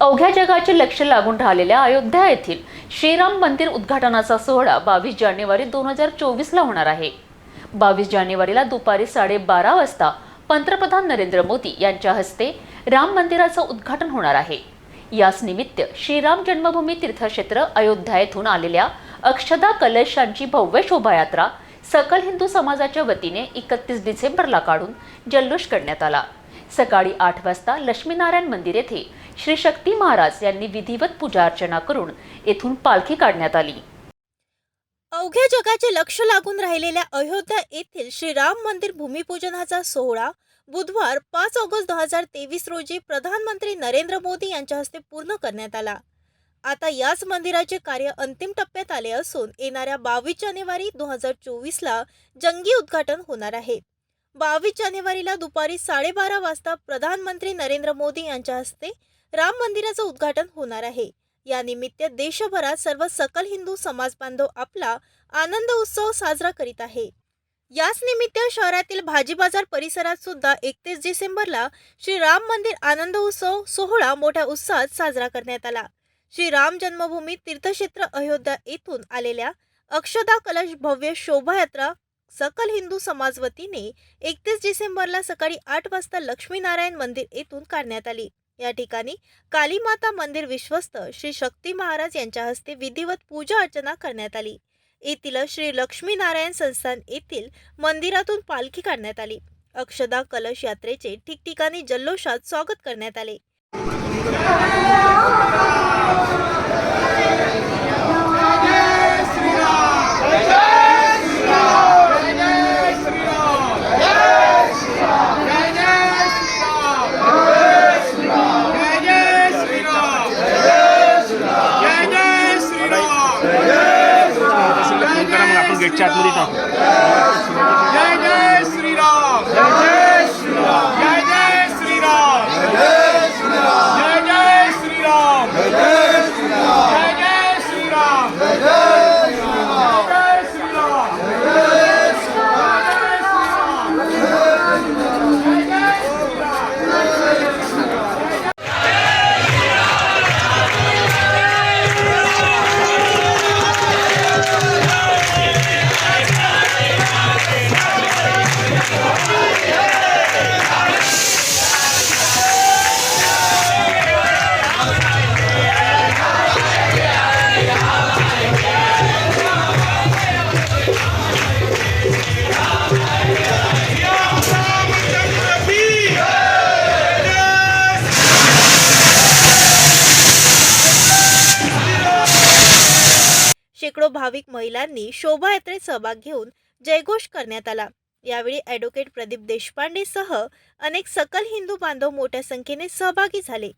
अवघ्या जगाचे लक्ष लागून राहिलेल्या अयोध्या येथील श्रीराम मंदिर उद्घाटनाचा सोहळा बावीस जानेवारी दोन हजार चोवीसला होणार आहे. बावीस जानेवारीला दुपारी साडेबारा वाजता पंतप्रधान नरेंद्र मोदी यांच्या हस्ते राम मंदिराचं उद्घाटन होणार आहे. याच निमित्त श्रीराम जन्मभूमी तीर्थक्षेत्र अयोध्या येथून आलेल्या अक्षदा कलशांची भव्य शोभायात्रा सकल हिंदू समाजाच्या वतीने एकतीस डिसेंबरला काढून जल्लोष करण्यात आला. सकाळी आठ वाजता लक्ष्मीनारायण मंदिर येथे श्री शक्ती महाराज यांनी विधिवत पूजा अर्चना करून येथून पालखी काढण्यात आली. अवघ्या जगाचे लक्ष लागून राहिलेल्या अयोध्या येथील श्रीराम मंदिर भूमिपूजनाचा सोहळा बुधवार पाच ऑगस्ट दोन हजार तेवीस रोजी प्रधानमंत्री नरेंद्र मोदी यांच्या हस्ते पूर्ण करण्यात आला. आता याच मंदिराचे कार्य अंतिम टप्प्यात आले असून येणाऱ्या बावीस जानेवारी दोन हजार चोवीसला जंगी उद्घाटन होणार आहे. बावीस जानेवारीला दुपारी साडेबारा वाजता प्रधानमंत्री नरेंद्र मोदी यांच्या हस्ते राम मंदिराचं उद्घाटन होणार आहे. या निमित्त देशभरात सर्व सकल हिंदू समाज बांधव आपला आनंद उत्सव साजरा करीत आहे. याच निमित्त शहरातील भाजी बाजार परिसरात सुद्धा एकतीस डिसेंबरला श्री राम मंदिर आनंद उत्सव सोहळा मोठ्या उत्साहात साजरा करण्यात आला. श्री राम जन्मभूमी तीर्थक्षेत्र अयोध्या येथून आलेल्या अक्षदा कलश भव्य शोभायात्रा सकल हिंदू समाज वतीने एकतीस डिसेंबरला सकाळी आठ वाजता लक्ष्मीनारायण मंदिर येथून काढण्यात आली. या ठिकाणी कालीमाता मंदिर विश्वस्त श्री शक्ती महाराज यांच्या हस्ते विधिवत पूजा अर्चना करण्यात आली. येथील श्री लक्ष्मीनारायण संस्थान येथील मंदिरातून पालखी काढण्यात आली. अक्षदा कलश यात्रेचे ठिकठिकाणी जल्लोषात स्वागत करण्यात आले. চাটমুড়ি টক शेकडो भाविक महिलांनी शोभायात्रेत सहभाग घेऊन जयघोष करण्यात आला. यावेळी ॲडव्होकेट प्रदीप देशपांडे सह अनेक सकल हिंदू बांधव मोठ्या संख्येने सहभागी झाले.